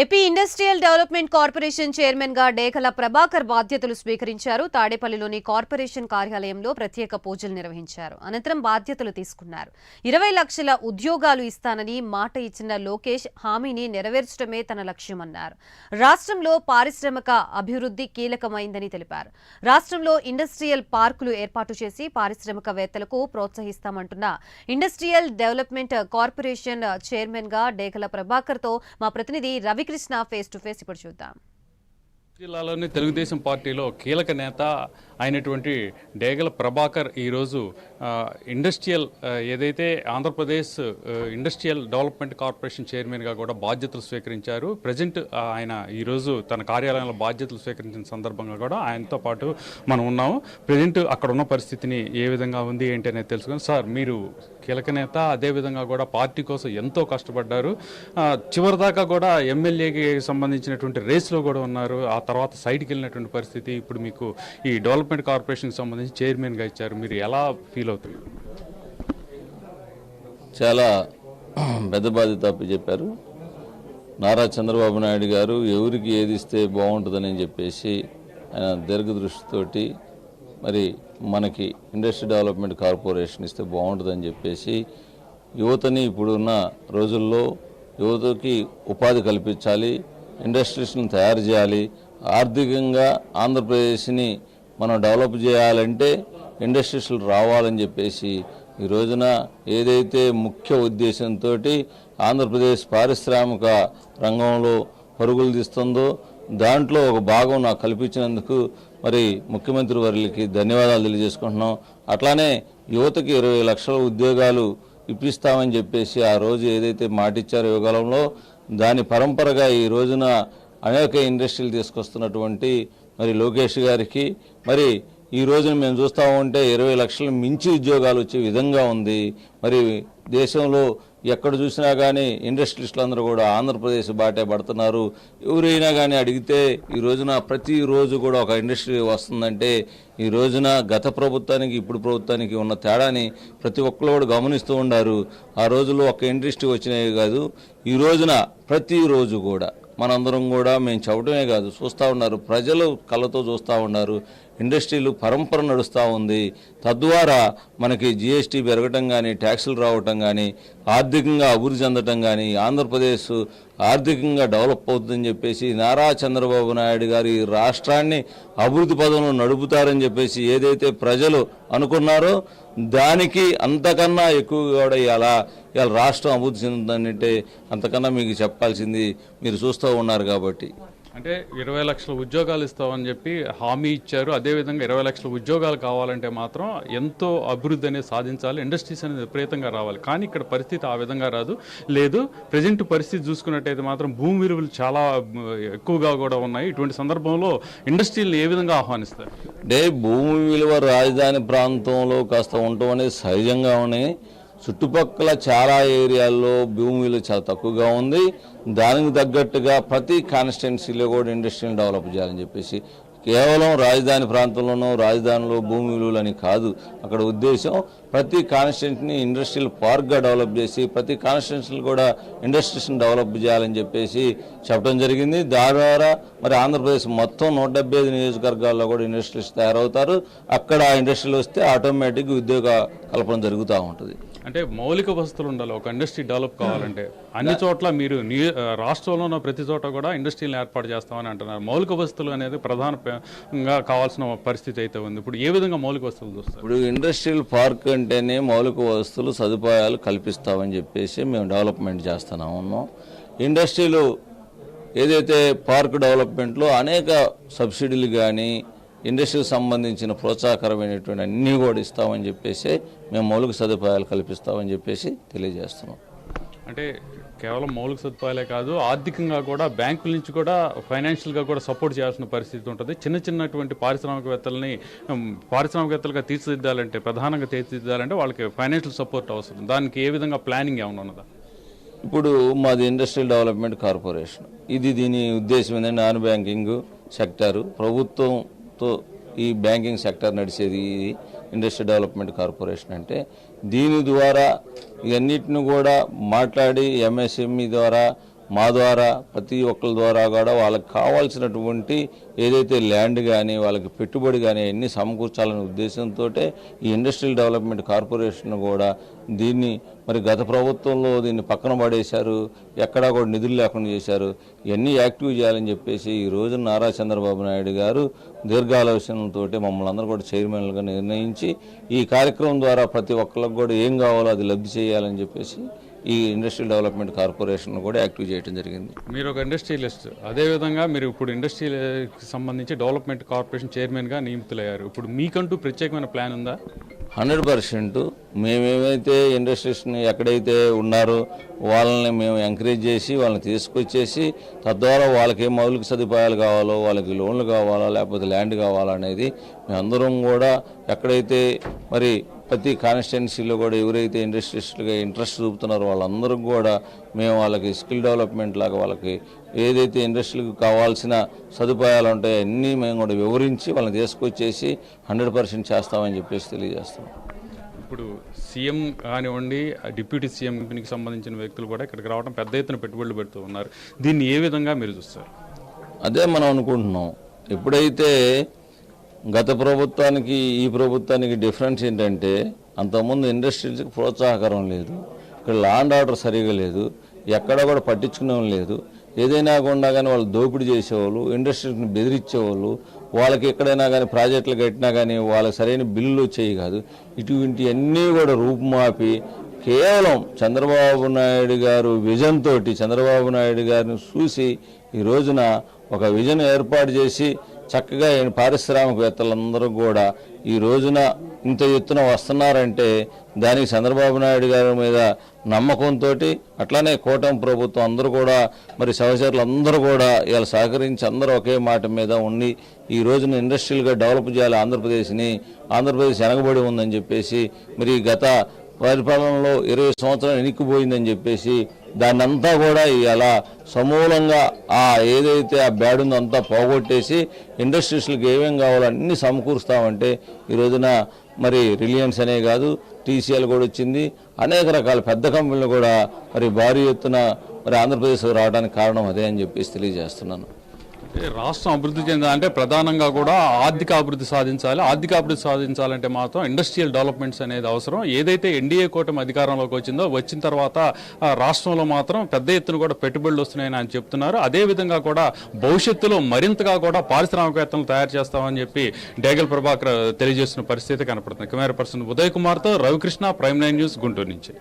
AP industrial development corporation చైర్మన్గా డేకల ప్రభాకర్ బాధ్యతలు స్వీకరించారు. తాడేపల్లిలోని కార్పొరేషన్ కార్యాలయంలో ప్రత్యేక పూజలు నిర్వహించారు. అనంతరం బాధ్యతలు తీసుకున్నారు. ఇరవై లక్షల ఉద్యోగాలు ఇస్తానని మాట ఇచ్చిన లోకేష్ హామీని నెరవేర్చడమే తన లక్ష్యమన్నారు. రాష్ట్రంలో పారిశ్రామిక అభివృద్ధి కీలకమైందని తెలిపారు. రాష్ట్రంలో ఇండస్ట్రియల్ పార్కులు ఏర్పాటు చేసి పారిశ్రామికవేత్తలకు ప్రోత్సహిస్తామంటున్న ఇండస్ట్రియల్ డెవలప్మెంట్ కార్పొరేషన్ చైర్మన్గా డేకల ప్రభాకర్తో మా ప్రతినిధి Ravi Ravikrishna face to face ఇప్పుడు చూద్దాం. జిల్లాలోని తెలుగుదేశం పార్టీలో కీలక నేత అయినటువంటి డేగల ప్రభాకర్ ఈరోజు ఇండస్ట్రియల్ ఏదైతే ఆంధ్రప్రదేశ్ ఇండస్ట్రియల్ డెవలప్మెంట్ కార్పొరేషన్ చైర్మన్గా కూడా బాధ్యతలు స్వీకరించారు. ప్రజెంట్ ఆయన ఈరోజు తన కార్యాలయంలో బాధ్యతలు స్వీకరించిన సందర్భంగా కూడా ఆయనతో పాటు మనం ఉన్నాము. ప్రజెంట్ అక్కడ ఉన్న పరిస్థితిని ఏ విధంగా ఉంది ఏంటి అనేది తెలుసుకొని సార్ మీరు కీలక నేత అదేవిధంగా కూడా పార్టీ కోసం ఎంతో కష్టపడ్డారు. చివరిదాకా కూడా ఎమ్మెల్యేకి సంబంధించినటువంటి రేస్లో కూడా ఉన్నారు. ఆ తర్వాత సైడ్కి వెళ్ళినటువంటి పరిస్థితి ఇప్పుడు మీకు ఈ డెవలప్మెంట్ కార్పొరేషన్కి సంబంధించి చైర్మన్గా ఇచ్చారు. మీరు ఎలా ఫీల్ అవుతున్నారు? చాలా పెద్ద బాధ్యత చెప్పారు. నారా చంద్రబాబు నాయుడు గారు ఎవరికి ఏది ఇస్తే బాగుంటుందని చెప్పేసి ఆయన దీర్ఘదృష్టితోటి మరి మనకి ఇండస్ట్రీ డెవలప్మెంట్ కార్పొరేషన్ ఇస్తే బాగుంటుందని చెప్పేసి యువతని ఇప్పుడున్న రోజుల్లో యువతకి ఉపాధి కల్పించాలి ఇండస్ట్రీస్ని తయారు చేయాలి. ఆర్థికంగా ఆంధ్రప్రదేశ్ని మనం డెవలప్ చేయాలంటే ఇండస్ట్రీస్లు రావాలని చెప్పేసి ఈ రోజున ఏదైతే ముఖ్య ఉద్దేశంతో ఆంధ్రప్రదేశ్ పారిశ్రామిక రంగంలో పరుగులు తీస్తుందో దాంట్లో ఒక భాగం నాకు కల్పించినందుకు మరి ముఖ్యమంత్రి వారికి ధన్యవాదాలు తెలియజేసుకుంటున్నాం. అట్లానే యువతకి ఇరవై లక్షల ఉద్యోగాలు ఇప్పిస్తామని చెప్పేసి ఆ రోజు ఏదైతే మాటిచ్చారో యువకాలంలో దాని పరంపరగా ఈ రోజున అనేక ఇండస్ట్రీలు తీసుకొస్తున్నటువంటి మరి లోకేష్ గారికి మరి ఈ రోజున మేము చూస్తూ ఉంటే ఇరవై లక్షల మించి ఉద్యోగాలు వచ్చే విధంగా ఉంది. మరి దేశంలో ఎక్కడ చూసినా కానీ ఇండస్ట్రీస్టులు అందరూ కూడా ఆంధ్రప్రదేశ్ బాటే పడుతున్నారు. ఎవరైనా కానీ అడిగితే ఈ రోజున ప్రతిరోజు కూడా ఒక ఇండస్ట్రీ వస్తుందంటే ఈ రోజున గత ప్రభుత్వానికి ఇప్పుడు ప్రభుత్వానికి ఉన్న తేడాని ప్రతి ఒక్కరు కూడా గమనిస్తూ ఉన్నారు ఆ రోజుల్లో ఒక ఇండస్ట్రీ వచ్చినాయి కాదు ఈ రోజున ప్రతిరోజు కూడా మనందరం కూడా మేము చెప్పడమే కాదు చూస్తూ ఉన్నారు. ప్రజలు కళ్ళతో చూస్తూ ఉన్నారు. ఇండస్ట్రీలు పరంపర నడుస్తూ ఉంది. తద్వారా మనకి జిఎస్టీ పెరగటం కానీ ట్యాక్సులు రావటం కానీ ఆర్థికంగా అభివృద్ధి చెందటం కానీ ఆంధ్రప్రదేశ్ ఆర్థికంగా డెవలప్ అవుతుందని చెప్పేసి నారా చంద్రబాబు నాయుడు గారు ఈ రాష్ట్రాన్ని అభివృద్ధి పదంలో నడుపుతారని చెప్పేసి ఏదైతే ప్రజలు అనుకున్నారో దానికి అంతకన్నా ఎక్కువగా కూడా ఇలా ఇవాళ రాష్ట్రం అభివృద్ధి చెందుతుందంటే అంతకన్నా మీకు చెప్పాల్సింది మీరు చూస్తూ ఉన్నారు కాబట్టి. అంటే ఇరవై లక్షల ఉద్యోగాలు ఇస్తామని చెప్పి హామీ ఇచ్చారు. అదేవిధంగా ఇరవై లక్షల ఉద్యోగాలు కావాలంటే మాత్రం ఎంతో అభివృద్ధి అనేది సాధించాలి. ఇండస్ట్రీస్ అనేది విపరీతంగా రావాలి. కానీ ఇక్కడ పరిస్థితి ఆ విధంగా రాదు. లేదు ప్రజెంట్ పరిస్థితి చూసుకున్నట్టయితే మాత్రం భూమి విలువలు చాలా ఎక్కువగా కూడా ఉన్నాయి. ఇటువంటి సందర్భంలో ఇండస్ట్రీలను ఏ విధంగా ఆహ్వానిస్తారు? అంటే భూమి విలువ రాజధాని ప్రాంతంలో కాస్త ఉండటం అనేది సహజంగా ఉన్నాయి. చుట్టుపక్కల చాలా ఏరియాల్లో భూమి చాలా తక్కువగా ఉంది. దానికి తగ్గట్టుగా ప్రతి కాన్స్టిట్యున్సీలో కూడా ఇండస్ట్రీని డెవలప్ చేయాలని చెప్పేసి కేవలం రాజధాని ప్రాంతంలోనూ రాజధానిలో భూమి విలువలని కాదు. అక్కడ ఉద్దేశం ప్రతి కాన్స్టిట్యున్సీని ఇండస్ట్రియల్ పార్క్గా డెవలప్ చేసి ప్రతి కాన్స్టిట్యున్సీలు కూడా ఇండస్ట్రీస్ని డెవలప్ చేయాలని చెప్పేసి చెప్పడం జరిగింది. దాని ద్వారా మరి ఆంధ్రప్రదేశ్ మొత్తం నూట ఐదు నియోజకవర్గాల్లో కూడా ఇండస్ట్రీస్ తయారవుతారు. అక్కడ ఆ ఇండస్ట్రీలు వస్తే ఆటోమేటిక్ ఉద్యోగ కల్పన జరుగుతూ ఉంటుంది. అంటే మౌలిక వసతులు ఉండాలి. ఒక ఇండస్ట్రీ డెవలప్ కావాలంటే. అన్ని చోట్ల మీరు రాష్ట్రంలో ఉన్న ప్రతి చోట కూడా ఇండస్ట్రీలను ఏర్పాటు చేస్తామని అంటున్నారు. మౌలిక వసతులు అనేది ప్రధానంగా కావాల్సిన పరిస్థితి అయితే ఉంది. ఇప్పుడు ఏ విధంగా మౌలిక వసతులు చూస్తారు? ఇప్పుడు ఇండస్ట్రియల్ పార్క్ అంటేనే మౌలిక వసతులు సదుపాయాలు కల్పిస్తామని చెప్పేసి మేము డెవలప్మెంట్ చేస్తున్నాము ఉన్నాం ఇండస్ట్రీలు ఏదైతే పార్క్ డెవలప్మెంట్లో అనేక సబ్సిడీలు కానీ ఇండస్ట్రీకి సంబంధించిన ప్రోత్సాహకరమైనటువంటి అన్నీ కూడా ఇస్తామని చెప్పేసి మేము మౌలిక సదుపాయాలు కల్పిస్తామని చెప్పేసి తెలియజేస్తున్నాం. అంటే కేవలం మౌలిక సదుపాయాలే కాదు ఆర్థికంగా కూడా బ్యాంకుల నుంచి కూడా ఫైనాన్షియల్గా కూడా సపోర్ట్ చేయాల్సిన పరిస్థితి ఉంటుంది. చిన్న చిన్నటువంటి పారిశ్రామికవేత్తలని పారిశ్రామికవేత్తలుగా తీర్చిదిద్దాలంటే ప్రధానంగా తీర్చిదిద్దాలంటే వాళ్ళకి ఫైనాన్షియల్ సపోర్ట్ అవసరం. దానికి ఏ విధంగా ప్లానింగ్ ఏమైనా ఉన్నదా? ఇప్పుడు మాది ఇండస్ట్రియల్ డెవలప్మెంట్ కార్పొరేషన్. ఇది దీని ఉద్దేశం ఏంటంటే నాన్ బ్యాంకింగ్ సెక్టారు. తో ఈ బ్యాంకింగ్ సెక్టర్ నడిచేది ఈ ఇండస్ట్రీ డెవలప్మెంట్ కార్పొరేషన్ అంటే. దీని ద్వారా ఇవన్నిటిని కూడా మాట్లాడి ఎంఎస్ఎంఈ ద్వారా మా ద్వారా ప్రతి ఒక్కరి ద్వారా కూడా వాళ్ళకి కావాల్సినటువంటి ఏదైతే ల్యాండ్ కానీ వాళ్ళకి పెట్టుబడి కానీ అన్ని సమకూర్చాలనే ఉద్దేశంతో ఈ ఇండస్ట్రియల్ డెవలప్మెంట్ కార్పొరేషన్ కూడా దీన్ని మరి గత ప్రభుత్వంలో దీన్ని పక్కన పడేశారు ఎక్కడా కూడా నిధులు లేకుండా చేశారు. ఇవన్నీ యాక్టివ్ చేయాలని చెప్పేసి ఈ రోజు నారా చంద్రబాబు నాయుడు గారు దీర్ఘాలోచనలతో మమ్మల్ని అందరూ కూడా చైర్మన్లుగా నిర్ణయించి ఈ కార్యక్రమం ద్వారా ప్రతి ఒక్కరికి కూడా ఏం కావాలో అది లబ్ధి చేయాలని చెప్పేసి ఈ ఇండస్ట్రియల్ డెవలప్మెంట్ కార్పొరేషన్ కూడా యాక్టివ్ చేయడం జరిగింది. మీరు ఒక ఇండస్ట్రియలిస్ట్. అదేవిధంగా మీరు ఇప్పుడు ఇండస్ట్రీకి సంబంధించి డెవలప్మెంట్ కార్పొరేషన్ చైర్మన్గా నియమితులయ్యారు. ఇప్పుడు మీకంటూ ప్రత్యేకమైన ప్లాన్ ఉందా? Hundred percent. మేమేమైతే ఇండస్ట్రీస్ని ఎక్కడైతే ఉన్నారో వాళ్ళని మేము ఎంకరేజ్ చేసి వాళ్ళని తీసుకొచ్చేసి తద్వారా వాళ్ళకి ఏ మౌలిక సదుపాయాలు కావాలో వాళ్ళకి లోన్లు కావాలా లేకపోతే ల్యాండ్ కావాలా అనేది మేమందరం కూడా ఎక్కడైతే మరి ప్రతి కాన్స్టిట్యున్సీలో కూడా ఎవరైతే ఇండస్ట్రీస్లుగా ఇంట్రెస్ట్ చూపుతున్నారో వాళ్ళందరికీ కూడా మేము వాళ్ళకి స్కిల్ డెవలప్మెంట్ లాగా వాళ్ళకి ఏదైతే ఇండస్ట్రీలకు కావాల్సిన సదుపాయాలు ఉంటాయో అన్నీ మేము కూడా వివరించి వాళ్ళని తీసుకొచ్చేసి హండ్రెడ్ పర్సెంట్ చేస్తామని చెప్పేసి తెలియజేస్తాం ఇప్పుడు సీఎం కానివ్వండి డిప్యూటీ సీఎం కంపెనీకి సంబంధించిన వ్యక్తులు కూడా ఇక్కడికి రావడం పెద్ద ఎత్తున పెట్టుబడులు పెడుతూ ఉన్నారు. దీన్ని ఏ విధంగా మీరు చూస్తారు? అదే మనం అనుకుంటున్నాం. ఎప్పుడైతే గత ప్రభుత్వానికి ఈ ప్రభుత్వానికి డిఫరెన్స్ ఏంటంటే అంతకుముందు ఇండస్ట్రీస్కి ప్రోత్సాహకరం లేదు. ఇక్కడ లాండ్ ఆర్డర్ సరిగా లేదు. ఎక్కడ కూడా పట్టించుకునే లేదు. ఏదైనా కూడా కానీ వాళ్ళు దోపిడీ చేసేవాళ్ళు ఇండస్ట్రీస్ని బెదిరించేవాళ్ళు వాళ్ళకి ఎక్కడైనా కానీ ప్రాజెక్టులు కట్టినా కానీ వాళ్ళకి సరైన బిల్లులు వచ్చేవి కాదు. ఇటువంటి అన్నీ కూడా రూపుమాపి కేవలం చంద్రబాబు నాయుడు గారు విజన్ తోటి చంద్రబాబు నాయుడు గారిని చూసి ఈ రోజున ఒక విజన్ ఏర్పాటు చేసి చక్కగా ఈయన పారిశ్రామికవేత్తలందరూ కూడా ఈ రోజున ఇంత ఎత్తున వస్తున్నారంటే దానికి చంద్రబాబు నాయుడు గారి మీద నమ్మకంతో అట్లానే కూటమి ప్రభుత్వం అందరూ కూడా మరి సహచరులు అందరూ కూడా ఇలా సహకరించి అందరూ ఒకే మాట మీద ఉండి ఈ రోజున ఇండస్ట్రియల్గా డెవలప్ చేయాలి ఆంధ్రప్రదేశ్ని. ఆంధ్రప్రదేశ్ వెనకబడి ఉందని చెప్పేసి మరి గత పరిపాలనలో ఇరవై సంవత్సరాలు ఎనిక్కిపోయిందని చెప్పేసి దాన్ని అంతా కూడా ఇలా సమూలంగా ఆ ఏదైతే ఆ బ్యాడ్ ఉందో అంతా పోగొట్టేసి ఇండస్ట్రీస్లకు ఏమేం కావాలో అన్ని సమకూరుస్తామంటే ఈ రోజున మరి రిలయన్స్ అనే కాదు టీసీఎల్ కూడా వచ్చింది. అనేక రకాల పెద్ద కంపెనీలు కూడా మరి భారీ ఎత్తున మరి ఆంధ్రప్రదేశ్కు రావడానికి కారణం అదే అని చెప్పేసి తెలియజేస్తున్నాను. రాష్ట్రం అభివృద్ధి చెందాలంటే ప్రధానంగా కూడా ఆర్థిక అభివృద్ధి సాధించాలి. ఆర్థిక అభివృద్ధి సాధించాలంటే మాత్రం ఇండస్ట్రియల్ డెవలప్మెంట్స్ అనేది అవసరం. ఏదైతే ఎన్డీఏ కూటమి అధికారంలోకి వచ్చిందో వచ్చిన తర్వాత రాష్ట్రంలో మాత్రం పెద్ద ఎత్తున కూడా పెట్టుబడులు వస్తున్నాయని ఆయన చెప్తున్నారు. అదే విధంగా కూడా భవిష్యత్తులో మరింతగా కూడా పారిశ్రామికవేత్తలు తయారు చేస్తామని చెప్పి డేగల్ ప్రభాకర్ తెలియజేస్తున్న పరిస్థితి కనపడుతుంది. కెమెరా పర్సన్ ఉదయ్ కుమార్తో Ravikrishna prime nine news Guntur నుంచి.